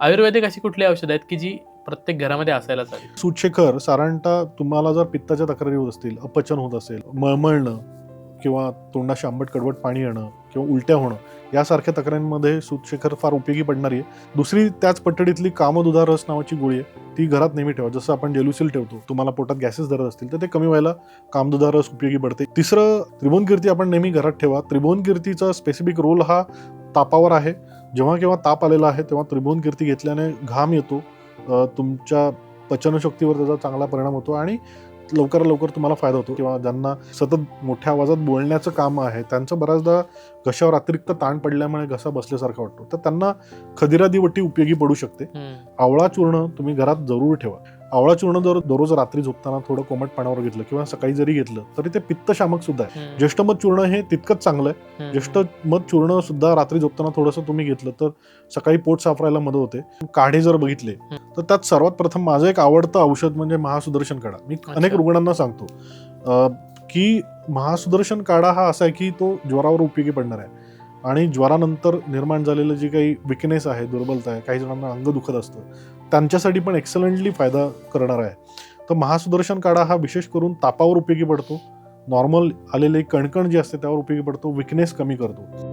आयुर्वेदिक अशी कुठली औषध आहेत की जी प्रत्येक घरामध्ये असायलाच हवी सूतशेखर साधारणतः तुम्हाला जर पित्ताच्या तक्रारी होत असतील अपचन होत असेल मळमळणं किंवा तोंडाशी आंबट कडवट पाणी येणं किंवा उलट्या होणं यासारख्या तक्रारींमध्ये सूतशेखर फार उपयोगी पडणारी आहे. दुसरी त्याच पट्टडीतली कामदुधा रस नावाची गोळी आहे. ती घरात नेहमी ठेवा. जसं आपण जेलुसिल ठेवतो तुम्हाला पोटात गॅसेस धरत असतील तर ते कमी व्हायला कामदुधा रस उपयोगी पडते. तिसरं त्रिभुवन कीर्ती आपण नेहमी घरात ठेवा. त्रिभुवन कीर्तीचा स्पेसिफिक रोल हा तापावर आहे. जेव्हा केव्हा ताप आलेला आहे तेव्हा त्रिभुवन कीर्ती घेतल्याने घाम येतो. तुमच्या पचनशक्तीवर त्याचा चांगला परिणाम होतो आणि लवकर लवकर तुम्हाला फायदा होतो. किंवा ज्यांना सतत मोठ्या आवाजात बोलण्याचं काम आहे त्यांचं बऱ्याचदा घशावर अतिरिक्त ताण पडल्यामुळे घसा बसल्यासारखा वाटतो. तर त्यांना खदिरादी वटी उपयोगी पडू शकते. आवळा चूर्ण तुम्ही घरात जरूर ठेवा. आवळा चूर्ण जर दररोज रात्री झोपताना थोडं कोमट पाण्यावर घेतलं किंवा सकाळी जरी घेतलं तरी ते पित्तशामक सुद्धा आहे. ज्येष्ठमध चूर्ण हे तितकंच चांगलं आहे. ज्येष्ठमध चूर्ण सुद्धा रात्री झोपताना थोडंसं तुम्ही घेतलं तर सकाळी पोट साफ राहायला मदत होते. काढे जर बघितले तर त्यात सर्वात प्रथम माझं एक आवडतं औषध म्हणजे महासुदर्शन काढा. मी अनेक. रुग्णांना सांगतो की महासुदर्शन काढा हा असा आहे की तो ज्वरावर उपयोगी पडणार आहे. आणि ज्वरानंतर निर्माण झालेलं जी काही विकनेस आहे दुर्बलता आहे काही जणांना अंग दुखत असतं त्यांच्यासाठी पण एक्सलंटली फायदा करणार आहे. तर महासुदर्शन काढा हा विशेष करून तापावर उपयोगी पडतो. नॉर्मल आलेले कणकण जी असते त्यावर उपयोगी पडतो विकनेस कमी करतो.